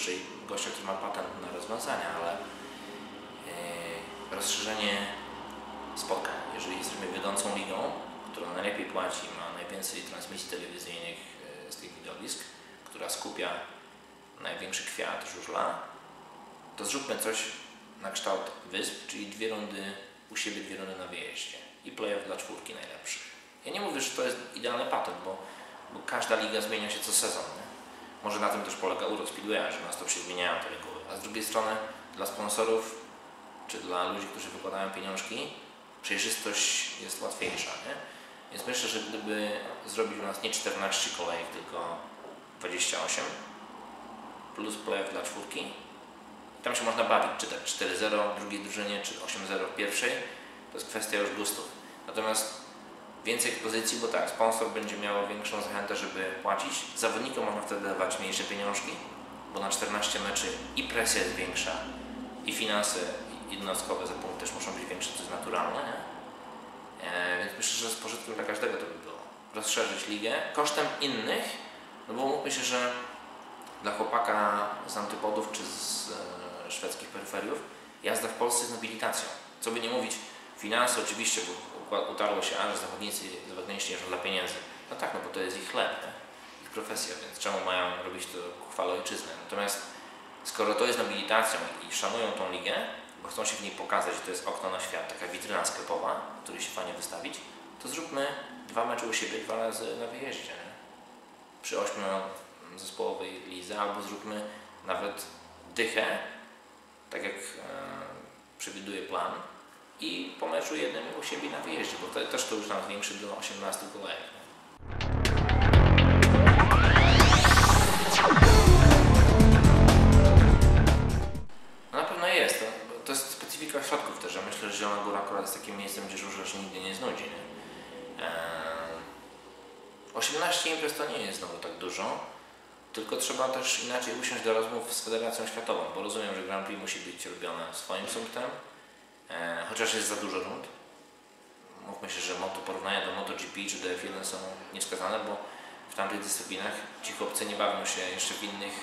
niego bożyszczy i gościa, który ma patent na rozwiązania, ale yy, rozszerzenie spotkań. Jeżeli jesteśmy wiodącą ligą, która najlepiej płaci, ma najwięcej transmisji telewizyjnych yy, z tych widowisk, która skupia największy kwiat żużla, to zróbmy coś na kształt wysp, czyli dwie rundy u siebie, dwie rundy na wyjeździe i playoff dla czwórki najlepszych. Ja nie mówię, że to jest idealny patent, bo, bo każda liga zmienia się co sezon. Nie? Może na tym też polega urok Speedwaya, że nas to się zmieniają te reguły. A z drugiej strony dla sponsorów czy dla ludzi, którzy wykładają pieniążki, przejrzystość jest łatwiejsza. Nie? Więc myślę, że gdyby zrobić u nas nie 14 kolejek, tylko 28 plus playoff dla czwórki, tam się można bawić, czy tak 4-0 w drugiej drużynie, czy 8-0 w pierwszej, to jest kwestia już gustów. Natomiast więcej ekspozycji, bo tak, sponsor będzie miał większą zachętę, żeby płacić. Zawodnikom można wtedy dawać mniejsze pieniążki, bo na 14 meczy i presja jest większa, i finanse jednostkowe za punkt też muszą być większe, to jest naturalne. E, więc myślę, że z pożytkiem dla każdego to by było. Rozszerzyć ligę kosztem innych, no bo mówmy się, że dla chłopaka z antypodów czy z e, szwedzkich peryferiów jazda w Polsce jest nobilitacją. Co by nie mówić, finanse oczywiście, bo utarło się, a że zawodnicy zachodniejsi jeżdżą dla pieniędzy. No tak, no bo to jest ich chleb, nie? ich profesja, więc czemu mają robić to ku ojczyzny? Natomiast skoro to jest nobilitacją i szanują tą ligę, bo chcą się w niej pokazać, że to jest okno na świat, taka witryna sklepowa, której się fajnie wystawić, to zróbmy dwa mecze u siebie, dwa razy na wyjeździe. Nie? Przy ośmiu zespołowej lidze, albo zróbmy nawet dychę, tak jak e, przewiduje plan, i po meczu jednym u siebie na wyjeździe, bo to, też to już nam zwiększy do 18 kolejek. Specyfika środków też. Ja myślę, że Zielona Góra akurat jest takim miejscem, gdzie żużel się nigdy nie znudzi. Nie? Eee, 18 imprez to nie jest znowu tak dużo, tylko trzeba też inaczej usiąść do rozmów z Federacją Światową, bo rozumiem, że Grand Prix musi być robione swoim sumptem, e, chociaż jest za dużo rund. Mówmy się, że moto porównania do MotoGP czy do F1 są nieskazane, bo w tamtych dyscyplinach ci chłopcy nie bawią się jeszcze w innych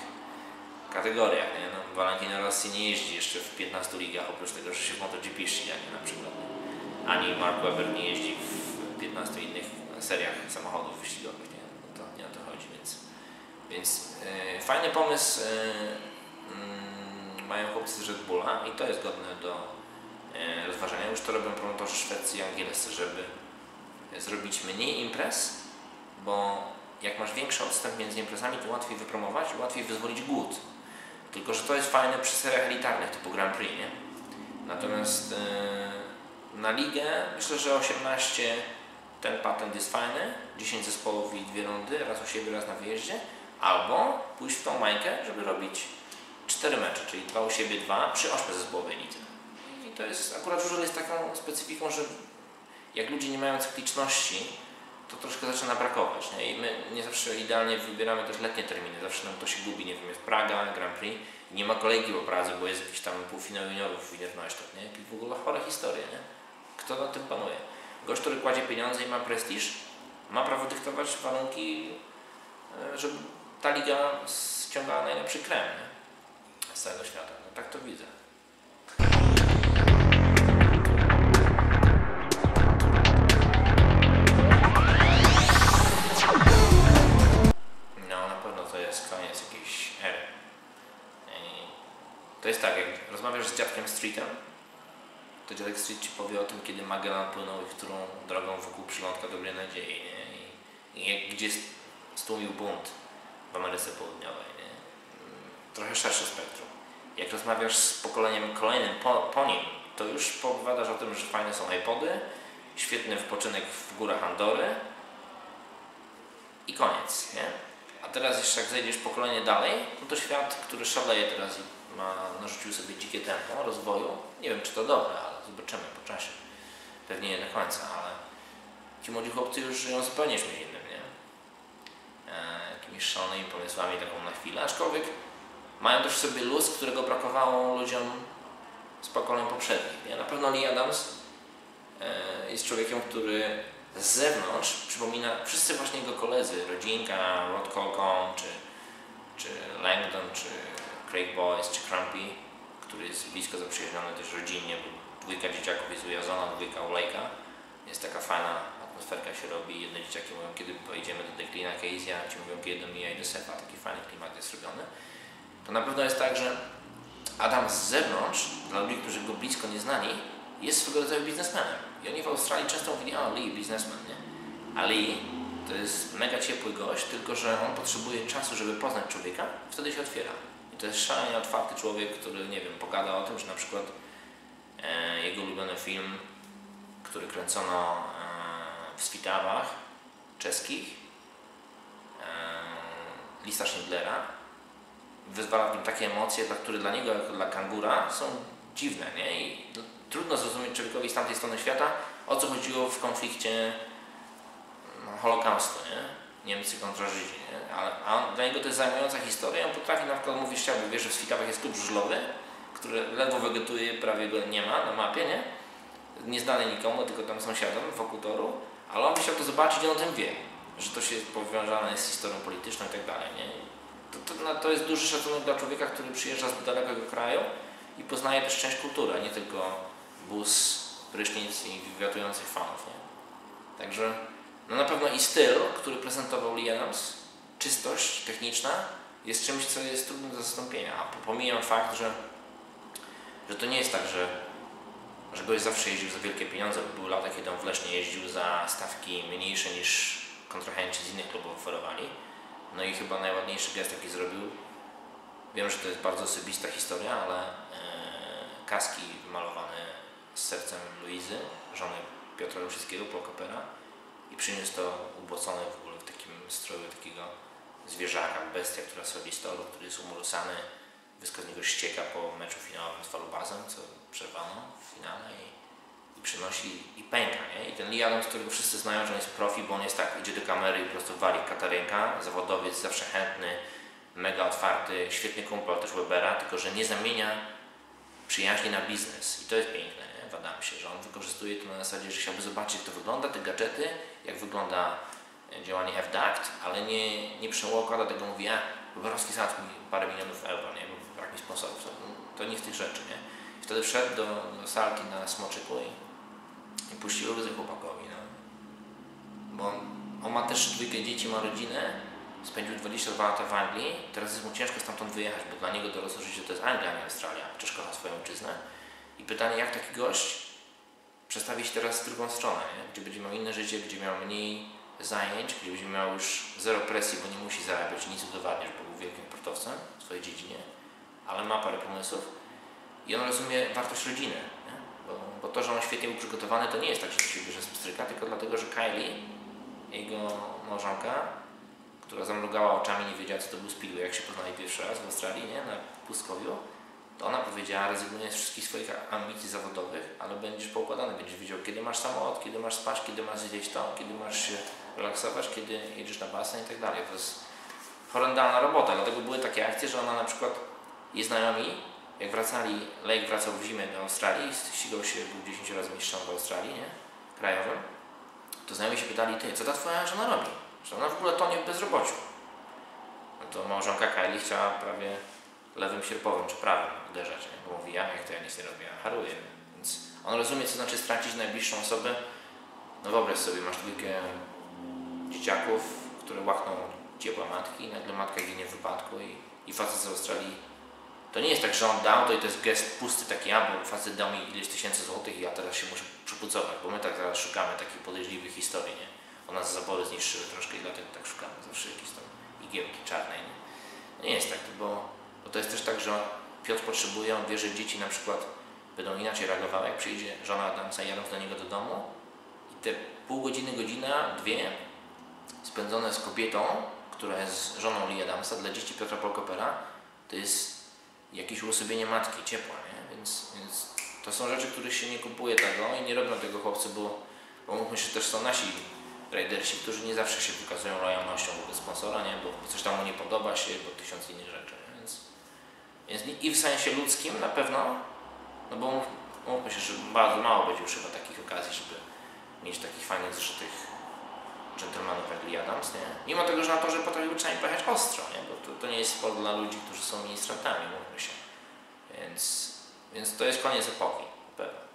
kategoriach. Nie? No, Valentino Rossi nie jeździ jeszcze w 15 ligach, oprócz tego, że się w MotoGP ściganie na przykład. Ani Mark Webber nie jeździ w 15 innych seriach samochodów wyścigowych. Nie? No to nie o to chodzi, więc, więc yy, fajny pomysł yy, mają chłopcy z Red Bulla i to jest godne do yy, rozważenia. Już to robią promotorzy szwedzcy i angielscy, żeby zrobić mniej imprez, bo jak masz większy odstęp między imprezami, to łatwiej wypromować łatwiej wyzwolić głód. Tylko, że to jest fajne przy seriach elitarnych typu Grand Prix, nie? Natomiast yy, na ligę myślę, że 18 ten patent jest fajny, 10 zespołów i dwie rundy, raz u siebie, raz na wyjeździe, albo pójść w tą mańkę, żeby robić 4 mecze, czyli dwa u siebie, dwa przy 8 zespołowej lidze. I to jest, akurat żużel jest taką specyfiką, że jak ludzie nie mają cykliczności, to troszkę zaczyna brakować. Nie? I my nie zawsze idealnie wybieramy też letnie terminy, zawsze nam to się gubi, nie wiem, jest Praga, Grand Prix, nie ma kolejki po Pradze, bo jest jakiś tam półfinał juniorów w Wienernościach, nie? Jakieś w ogóle chore historie, nie? Kto na tym panuje? Gość, który kładzie pieniądze i ma prestiż, ma prawo dyktować warunki, e, żeby ta liga ściągała najlepszy krem nie? z całego świata. No, tak to widzę. To jest tak, jak rozmawiasz z dziadkiem Streetem, to dziadek Street ci powie o tym, kiedy Magellan płynął i którą drogą wokół przylądka dobrej nadziei, nie? I, i gdzie stłumił bunt w Ameryce Południowej, nie? Trochę szersze spektrum. Jak rozmawiasz z pokoleniem kolejnym po, po nim, to już powiadasz o tym, że fajne są iPody, świetny wypoczynek w górach Andory i koniec, nie? A teraz jeszcze jak zejdziesz pokolenie dalej, no to świat, który szaleje teraz i ma, narzucił sobie dzikie tempo rozwoju, nie wiem czy to dobre, ale zobaczymy po czasie. Pewnie nie do końca, ale ci młodzi chłopcy już żyją zupełnie czymś innym, nie? E, jakimiś szalonymi pomysłami taką na chwilę, aczkolwiek mają też sobie luz, którego brakowało ludziom z pokoleń poprzednich. Nie? Na pewno Lee Adams e, jest człowiekiem, który z zewnątrz przypomina wszyscy właśnie jego koledzy, rodzinka, Rod Colcon, czy, czy Langdon, czy Craig Boyce, czy Crumpy, który jest blisko zaprzyjaźniony też rodzinnie, bo dwójka dzieciaków jest u Jazona, dwójka Lake'a. Jest taka fajna atmosferka się robi. Jedne dzieciaki mówią, kiedy pojedziemy do Declina Casey, a ci mówią, kiedy do Mia i do Sefa. Taki fajny klimat jest robiony. To na pewno jest tak, że Adam z zewnątrz, dla ludzi, którzy go blisko nie znali, jest swego rodzaju biznesmenem. I oni w Australii często mówili, o Lee, biznesmen, nie? A Lee to jest mega ciepły gość, tylko że on potrzebuje czasu, żeby poznać człowieka, wtedy się otwiera. To jest szalenie otwarty człowiek, który, nie wiem, pogada o tym, że na przykład e, jego ulubiony film, który kręcono e, w Switawach czeskich, e, lista Schindlera, wyzwala w nim takie emocje, które dla niego, jako dla kangura, są dziwne, nie? I no, trudno zrozumieć człowiekowi z tamtej strony świata, o co chodziło w konflikcie no, Holokaustu, nie? Niemcy kontra Żydzi, nie? Ale, a dla niego to jest zajmująca historia, on potrafi na przykład mówić, chciałby, wie, że w Switawach jest klub żużlowy, który ledwo wegetuje, prawie go nie ma na mapie, nie? Nieznany nikomu, tylko tam sąsiadom wokół toru, ale on by chciał to zobaczyć i on o tym wie, że to się powiązane jest z historią polityczną i tak dalej, nie? To, to, no, to jest duży szacunek dla człowieka, który przyjeżdża z dalekiego kraju i poznaje też część kultury, a nie tylko bus, prysznic i wiatujących fanów, nie? Także no na pewno i styl, który prezentował Lee Adams, czystość techniczna jest czymś, co jest trudne do zastąpienia. A pomijam fakt, że, że to nie jest tak, że, że gość zawsze jeździł za wielkie pieniądze, bo były lata, kiedy on w Lesznie jeździł za stawki mniejsze niż kontrahenci z innych klubów oferowali. No i chyba najładniejszy gest, jaki zrobił, wiem, że to jest bardzo osobista historia, ale e, kaski wymalowane z sercem Luizy, żony Piotra Luszyckiego, Polkopera i przyniósł to ubłocone w ogóle w takim stroju takiego zwierzaka, bestia, która sobie z toru, który jest umorusany, wysko z niego ścieka po meczu finałowym z Falubazem, co przerwano w finale i, i przynosi i pęka, nie? I ten Lee Adams, którego wszyscy znają, że on jest profi, bo on jest tak, idzie do kamery i po prostu wali katarynka, zawodowiec, zawsze chętny, mega otwarty, świetny kumpel też Webera, tylko że nie zamienia przyjaźni na biznes i to jest piękne nie? W Adamsie, że on wykorzystuje to na zasadzie, że chciałby zobaczyć jak to wygląda, te gadżety, jak wygląda działanie FDACT, ale nie, nie przełokłada tego, mówi, a Bobrowski załatwił mi parę milionów euro, nie, bo brak mi sponsorów, to, to nie z tych rzeczy, nie. I wtedy wszedł do, do salki na Smoczyku i, i puścił ryzy chłopakowi, no. Bo on, on ma też dwójkę dzieci, ma rodzinę, spędził 22 lata w Anglii, teraz jest mu ciężko stamtąd wyjechać, bo dla niego dorosłe życie to jest Anglia, nie Australia, chociaż kocha swoją ojczyznę. I pytanie, jak taki gość przestawi się teraz w drugą stronę, nie? gdzie będzie miał inne życie, gdzie miał mniej zajęć, gdzie będzie miał już zero presji, bo nie musi zarabiać, nic udowadniać, bo był wielkim sportowcem w swojej dziedzinie, ale ma parę pomysłów i on rozumie wartość rodziny? Bo, bo to, że on świetnie był przygotowany, to nie jest tak, że się bierze z pstryka, tylko dlatego, że Kylie, jego małżonka, która zamrugała oczami, nie wiedziała co to był speedway, jak się poznali pierwszy raz w Australii, nie? na pustkowiu, to ona powiedziała, rezygnuję z wszystkich swoich ambicji zawodowych, ale będziesz poukładany, będziesz wiedział, kiedy masz samolot, kiedy masz spać, kiedy masz zjeść to, kiedy masz się relaksować, kiedy jedziesz na basen i tak dalej. To jest horrendalna robota, dlatego były takie akcje, że ona na przykład, jej znajomi, jak wracali, Lake wracał w zimę do Australii, ścigał się, był 10 razy mistrzem w Australii, nie? krajowym, to znajomi się pytali, ty, co ta twoja żona robi? Że ona w ogóle tonie w bezrobociu. No to małżonka Kylie chciała prawie lewym sierpowym czy prawym uderzać, bo mówi, ja jak to ja nic nie robię, ja haruję. Więc on rozumie, co znaczy stracić najbliższą osobę. No wyobraź sobie, masz dwójkę dzieciaków, które łachną ciepła matki i nagle matka ginie w wypadku i, i facet z Australii to nie jest tak, że on dał to i to jest gest pusty taki, a bo facet dał mi ileś tysięcy złotych i ja teraz się muszę przypucować, bo my tak teraz szukamy takich podejrzliwych historii, nie? O nas zabory zniszczyły troszkę i dlatego tak szukamy zawsze jakieś tam igiełki czarnej, nie? Bo, to jest też tak, że Piotr potrzebuje, on wie, że dzieci na przykład będą inaczej reagowały, jak przyjdzie żona Adamsa i jadą do niego do domu i te pół godziny, godzina, dwie spędzone z kobietą, która jest żoną Lee Adamsa, dla dzieci Piotra Polkopera, to jest jakieś uosobienie matki, ciepła, nie? Więc, więc to są rzeczy, których się nie kupuje tego i nie robią tego chłopcy, bo, bo mówmy się, też są nasi raidersi, którzy nie zawsze się wykazują lojalnością wobec sponsora, nie? Bo coś tam mu nie podoba się, bo tysiąc innych rzeczy? Więc, i w sensie ludzkim na pewno, no bo mówmy się, że bardzo mało będzie już chyba takich okazji, żeby mieć takich fajnych, zżytych dżentelmenów jak Lee Adams, nie? Mimo tego, że na torze potrafił czasami pojechać ostro, nie? Bo to, to nie jest sport dla ludzi, którzy są ministrantami, mówmy się. Więc, więc to jest koniec epoki, pewnie.